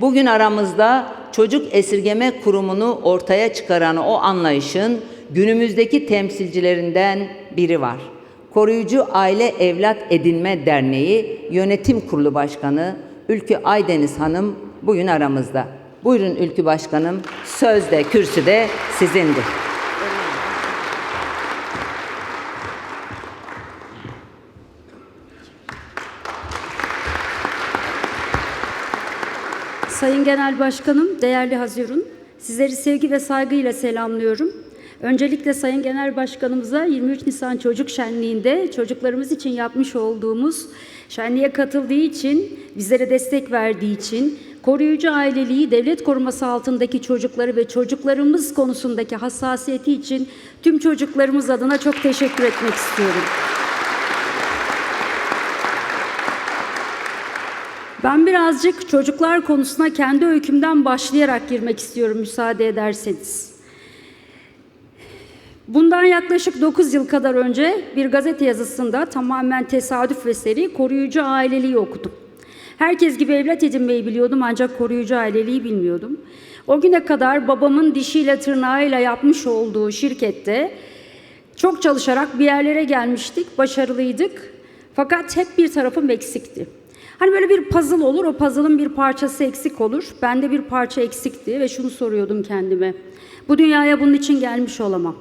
bugün aramızda çocuk esirgeme kurumunu ortaya çıkaran o anlayışın günümüzdeki temsilcilerinden biri var. Koruyucu Aile Evlat Edinme Derneği Yönetim Kurulu Başkanı Ülkü Aydeniz Hanım bugün aramızda. Buyurun Ülkü Başkanım, söz de kürsü de sizindir. Sayın Genel Başkanım, değerli Hazirun, sizleri sevgi ve saygıyla selamlıyorum. Öncelikle Sayın Genel Başkanımıza 23 Nisan Çocuk Şenliği'nde çocuklarımız için yapmış olduğumuz şenliğe katıldığı için, bizlere destek verdiği için, koruyucu aileliği devlet koruması altındaki çocukları ve çocuklarımız konusundaki hassasiyeti için tüm çocuklarımız adına çok teşekkür etmek istiyorum. Ben birazcık çocuklar konusuna kendi öykümden başlayarak girmek istiyorum müsaade ederseniz. Bundan yaklaşık 9 yıl kadar önce bir gazete yazısında tamamen tesadüf eseri koruyucu aileliği okudum. Herkes gibi evlat edinmeyi biliyordum ancak koruyucu aileliği bilmiyordum. O güne kadar babamın dişiyle tırnağıyla yapmış olduğu şirkette çok çalışarak bir yerlere gelmiştik, başarılıydık. Fakat hep bir tarafım eksikti. Hani böyle bir puzzle olur, o puzzle'ın bir parçası eksik olur. Bende bir parça eksikti ve şunu soruyordum kendime. Bu dünyaya bunun için gelmiş olamam.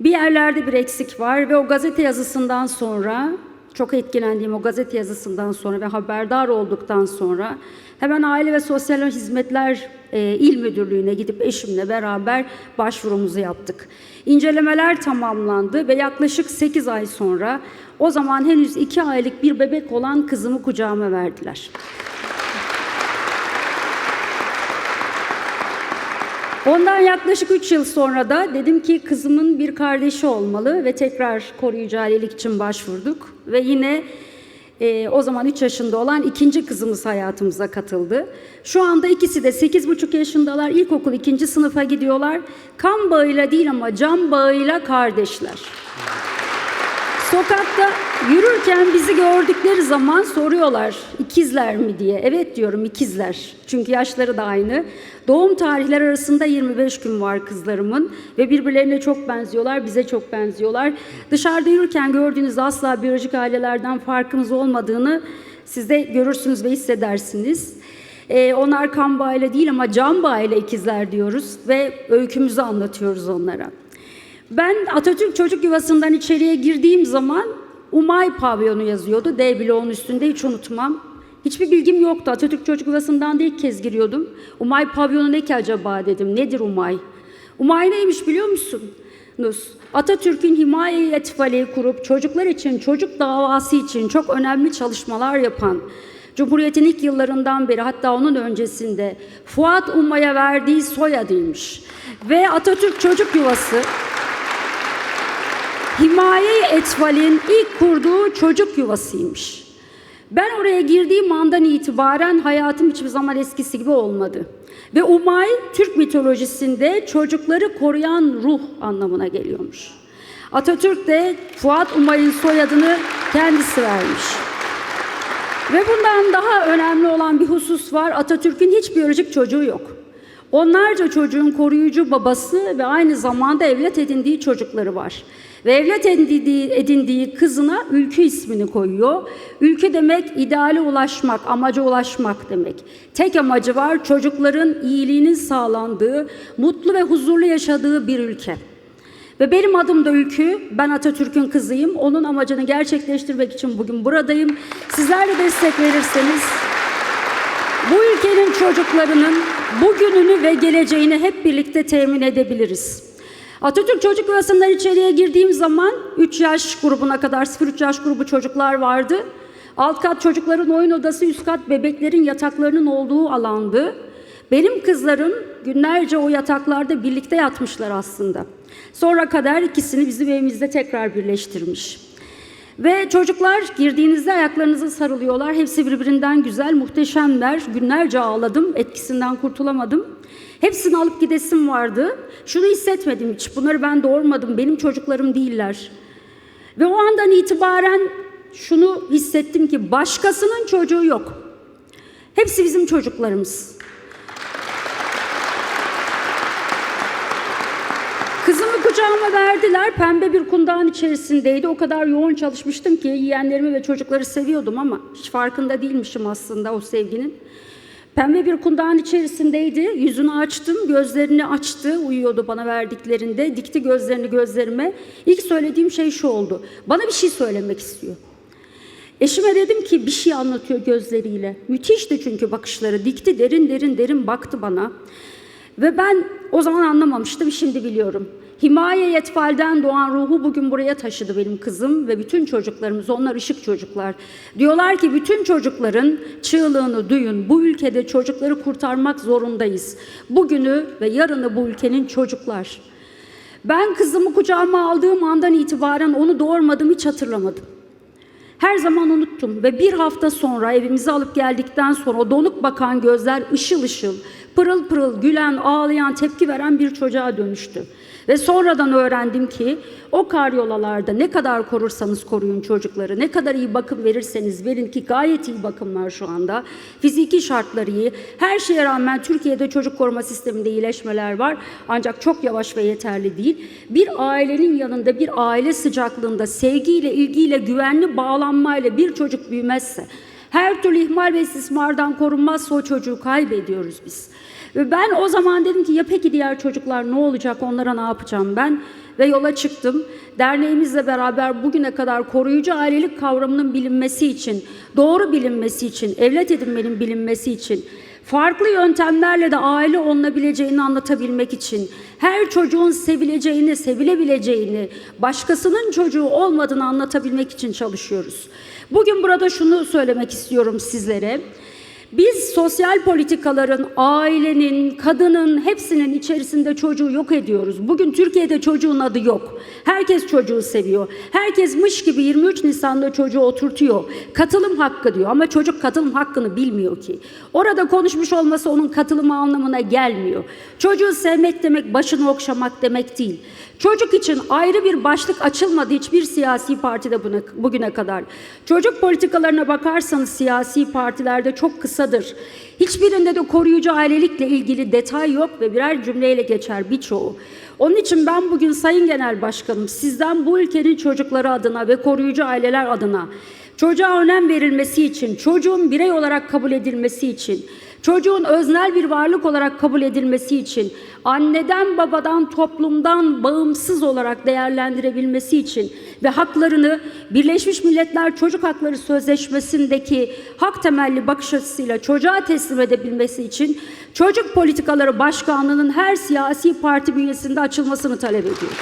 Bir yerlerde bir eksik var ve o gazete yazısından sonra, çok etkilendiğim o gazete yazısından sonra ve haberdar olduktan sonra hemen Aile ve Sosyal Hizmetler e, İl Müdürlüğü'ne gidip eşimle beraber başvurumuzu yaptık. İncelemeler tamamlandı ve yaklaşık 8 ay sonra o zaman henüz 2 aylık bir bebek olan kızımı kucağıma verdiler. Ondan yaklaşık 3 yıl sonra da dedim ki kızımın bir kardeşi olmalı ve tekrar koruyucu ailelik için başvurduk. Ve yine e, o zaman 3 yaşında olan ikinci kızımız hayatımıza katıldı. Şu anda ikisi de 8,5 yaşındalar. İlkokul ikinci sınıfa gidiyorlar. Kan bağıyla değil ama can bağıyla kardeşler. Sokakta yürürken bizi gördükleri zaman soruyorlar ikizler mi diye. Evet diyorum ikizler. Çünkü yaşları da aynı. Doğum tarihleri arasında 25 gün var kızlarımın ve birbirlerine çok benziyorlar, bize çok benziyorlar. Dışarıda yürürken gördüğünüz asla biyolojik ailelerden farkımız olmadığını siz de görürsünüz ve hissedersiniz. Ee, onlar kan bağıyla değil ama can bağıyla ikizler diyoruz ve öykümüzü anlatıyoruz onlara. Ben Atatürk Çocuk Yuvası'ndan içeriye girdiğim zaman Umay pavyonu yazıyordu. D bloğun üstünde hiç unutmam. Hiçbir bilgim yoktu. Atatürk Çocuk Yuvası'ndan da ilk kez giriyordum. Umay pavyonu ne ki acaba dedim. Nedir Umay? Umay neymiş biliyor musunuz? Atatürk'ün himaye etifali kurup çocuklar için, çocuk davası için çok önemli çalışmalar yapan, Cumhuriyet'in ilk yıllarından beri hatta onun öncesinde Fuat Umay'a verdiği soyadıymış. Ve Atatürk Çocuk Yuvası Himaye Etval'in ilk kurduğu çocuk yuvasıymış. Ben oraya girdiğim andan itibaren hayatım hiçbir zaman eskisi gibi olmadı. Ve Umay Türk mitolojisinde çocukları koruyan ruh anlamına geliyormuş. Atatürk de Fuat Umay'ın soyadını kendisi vermiş. Ve bundan daha önemli olan bir husus var. Atatürk'ün hiç biyolojik çocuğu yok. Onlarca çocuğun koruyucu babası ve aynı zamanda evlat edindiği çocukları var. Ve evlat edindiği, edindiği kızına Ülkü ismini koyuyor. Ülkü demek ideale ulaşmak, amaca ulaşmak demek. Tek amacı var çocukların iyiliğinin sağlandığı, mutlu ve huzurlu yaşadığı bir ülke. Ve benim adım da Ülkü, ben Atatürk'ün kızıyım. Onun amacını gerçekleştirmek için bugün buradayım. Sizler de destek verirseniz bu ülkenin çocuklarının bugününü ve geleceğini hep birlikte temin edebiliriz. Atatürk Çocuk Yuvası'ndan içeriye girdiğim zaman 3 yaş grubuna kadar 0-3 yaş grubu çocuklar vardı. Alt kat çocukların oyun odası, üst kat bebeklerin yataklarının olduğu alandı. Benim kızlarım günlerce o yataklarda birlikte yatmışlar aslında. Sonra kader ikisini bizim evimizde tekrar birleştirmiş. Ve çocuklar girdiğinizde ayaklarınıza sarılıyorlar. Hepsi birbirinden güzel, muhteşemler. Günlerce ağladım, etkisinden kurtulamadım. Hepsini alıp gidesim vardı. Şunu hissetmedim hiç. Bunları ben doğurmadım. Benim çocuklarım değiller. Ve o andan itibaren şunu hissettim ki başkasının çocuğu yok. Hepsi bizim çocuklarımız. Kızımı kucağıma verdiler. Pembe bir kundağın içerisindeydi. O kadar yoğun çalışmıştım ki yeğenlerimi ve çocukları seviyordum ama hiç farkında değilmişim aslında o sevginin. Pembe bir kundağın içerisindeydi. Yüzünü açtım, gözlerini açtı. Uyuyordu bana verdiklerinde. Dikti gözlerini gözlerime. İlk söylediğim şey şu oldu. Bana bir şey söylemek istiyor. Eşime dedim ki bir şey anlatıyor gözleriyle. Müthişti çünkü bakışları. Dikti derin derin derin baktı bana. Ve ben o zaman anlamamıştım, şimdi biliyorum. Himaye Yetfal'den doğan ruhu bugün buraya taşıdı benim kızım ve bütün çocuklarımız, onlar ışık çocuklar. Diyorlar ki bütün çocukların çığlığını duyun. Bu ülkede çocukları kurtarmak zorundayız. Bugünü ve yarını bu ülkenin çocuklar. Ben kızımı kucağıma aldığım andan itibaren onu doğurmadım hiç hatırlamadım. Her zaman unuttum ve bir hafta sonra evimize alıp geldikten sonra o donuk bakan gözler ışıl ışıl, pırıl pırıl gülen, ağlayan, tepki veren bir çocuğa dönüştü. Ve sonradan öğrendim ki o karyolalarda ne kadar korursanız koruyun çocukları, ne kadar iyi bakım verirseniz verin ki gayet iyi bakımlar şu anda. Fiziki şartları iyi. Her şeye rağmen Türkiye'de çocuk koruma sisteminde iyileşmeler var. Ancak çok yavaş ve yeterli değil. Bir ailenin yanında bir aile sıcaklığında sevgiyle, ilgiyle, güvenli bağlanmayla bir çocuk büyümezse, her türlü ihmal ve istismardan korunmazsa o çocuğu kaybediyoruz biz. Ben o zaman dedim ki ya peki diğer çocuklar ne olacak onlara ne yapacağım ben? Ve yola çıktım. Derneğimizle beraber bugüne kadar koruyucu ailelik kavramının bilinmesi için, doğru bilinmesi için, evlat edinmenin bilinmesi için, farklı yöntemlerle de aile olunabileceğini anlatabilmek için, her çocuğun sevileceğini, sevilebileceğini, başkasının çocuğu olmadığını anlatabilmek için çalışıyoruz. Bugün burada şunu söylemek istiyorum sizlere. Biz sosyal politikaların, ailenin, kadının hepsinin içerisinde çocuğu yok ediyoruz. Bugün Türkiye'de çocuğun adı yok. Herkes çocuğu seviyor. Herkes mış gibi 23 Nisan'da çocuğu oturtuyor. Katılım hakkı diyor ama çocuk katılım hakkını bilmiyor ki. Orada konuşmuş olması onun katılımı anlamına gelmiyor. Çocuğu sevmek demek başını okşamak demek değil. Çocuk için ayrı bir başlık açılmadı hiçbir siyasi partide buna, bugüne kadar. Çocuk politikalarına bakarsanız siyasi partilerde çok kısadır. Hiçbirinde de koruyucu ailelikle ilgili detay yok ve birer cümleyle geçer birçoğu. Onun için ben bugün Sayın Genel Başkanım sizden bu ülkenin çocukları adına ve koruyucu aileler adına çocuğa önem verilmesi için, çocuğun birey olarak kabul edilmesi için, çocuğun öznel bir varlık olarak kabul edilmesi için, anneden, babadan, toplumdan bağımsız olarak değerlendirebilmesi için ve haklarını Birleşmiş Milletler Çocuk Hakları Sözleşmesi'ndeki hak temelli bakış açısıyla çocuğa teslim edebilmesi için Çocuk Politikaları Başkanlığı'nın her siyasi parti bünyesinde açılmasını talep ediyor.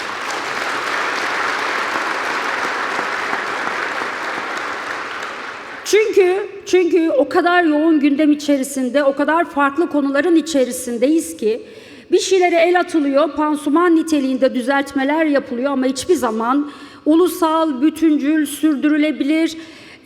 Çünkü o kadar yoğun gündem içerisinde, o kadar farklı konuların içerisindeyiz ki bir şeylere el atılıyor, pansuman niteliğinde düzeltmeler yapılıyor ama hiçbir zaman ulusal, bütüncül, sürdürülebilir,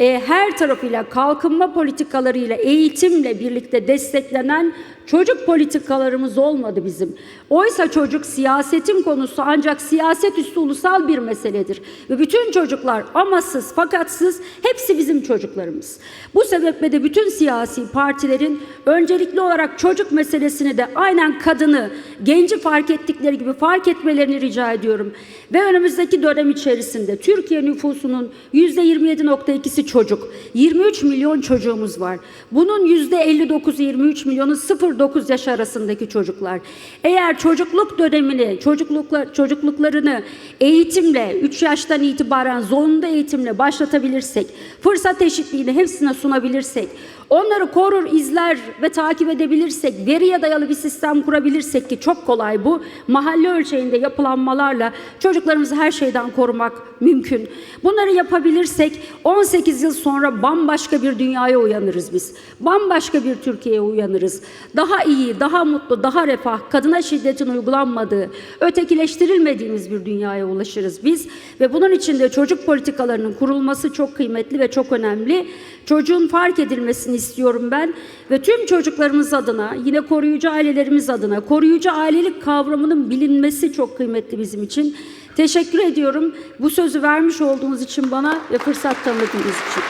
e, her tarafıyla kalkınma politikalarıyla, eğitimle birlikte desteklenen çocuk politikalarımız olmadı bizim. Oysa çocuk siyasetin konusu ancak siyaset üstü ulusal bir meseledir. Ve bütün çocuklar amasız fakatsız hepsi bizim çocuklarımız. Bu sebeple de bütün siyasi partilerin öncelikli olarak çocuk meselesini de aynen kadını, genci fark ettikleri gibi fark etmelerini rica ediyorum. Ve önümüzdeki dönem içerisinde Türkiye nüfusunun %27.2'si çocuk. 23 milyon çocuğumuz var. Bunun %59'u 23 milyonu 0-9 yaş arasındaki çocuklar. Eğer çocukluk dönemini, çocukluklar, çocukluklarını eğitimle, 3 yaştan itibaren zorunlu eğitimle başlatabilirsek, fırsat eşitliğini hepsine sunabilirsek, onları korur, izler ve takip edebilirsek, veriye dayalı bir sistem kurabilirsek ki çok kolay bu, mahalle ölçeğinde yapılanmalarla çocuklarımızı her şeyden korumak mümkün. Bunları yapabilirsek 18 yıl sonra bambaşka bir dünyaya uyanırız biz. Bambaşka bir Türkiye'ye uyanırız. Daha iyi, daha mutlu, daha refah, kadına şiddetin uygulanmadığı, ötekileştirilmediğimiz bir dünyaya ulaşırız biz. Ve bunun için de çocuk politikalarının kurulması çok kıymetli ve çok önemli. Çocuğun fark edilmesini istiyorum ben ve tüm çocuklarımız adına, yine koruyucu ailelerimiz adına, koruyucu ailelik kavramının bilinmesi çok kıymetli bizim için. Teşekkür ediyorum bu sözü vermiş olduğunuz için bana ve fırsat tanıdığınız için.